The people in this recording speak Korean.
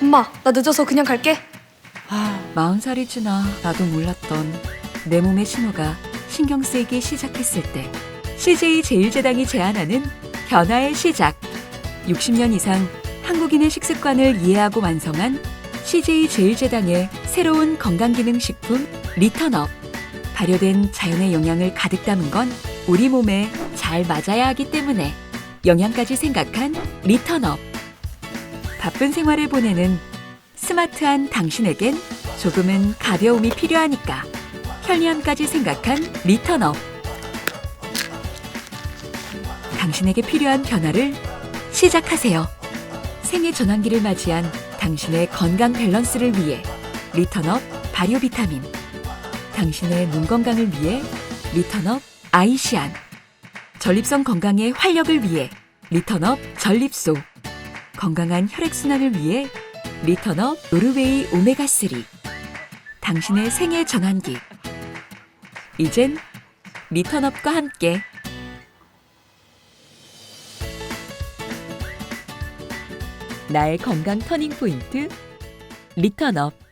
엄마, 나 늦어서 그냥 갈게. 아, 마흔 살이 지나 나도 몰랐던 내 몸의 신호가 신경 쓰이기 시작했을 때 CJ 제일제당이 제안하는 변화의 시작. 60년 이상 한국인의 식습관을 이해하고 완성한 CJ 제일제당의 새로운 건강기능식품 리턴업. 발효된 자연의 영양을 가득 담은 건 우리 몸에 잘 맞아야 하기 때문에 영양까지 생각한 리턴업. 바쁜 생활을 보내는 스마트한 당신에겐 조금은 가벼움이 필요하니까 편리함까지 생각한 리턴업. 당신에게 필요한 변화를 시작하세요. 생애 전환기를 맞이한 당신의 건강 밸런스를 위해 리턴업 발효 비타민. 당신의 눈 건강을 위해 리턴업 아이시안. 전립선 건강의 활력을 위해 리턴업 전립소. 건강한 혈액순환을 위해 리턴업 노르웨이 오메가3 당신의 생애 전환기. 이젠 리턴업과 함께. 나의 건강 터닝 포인트 리턴업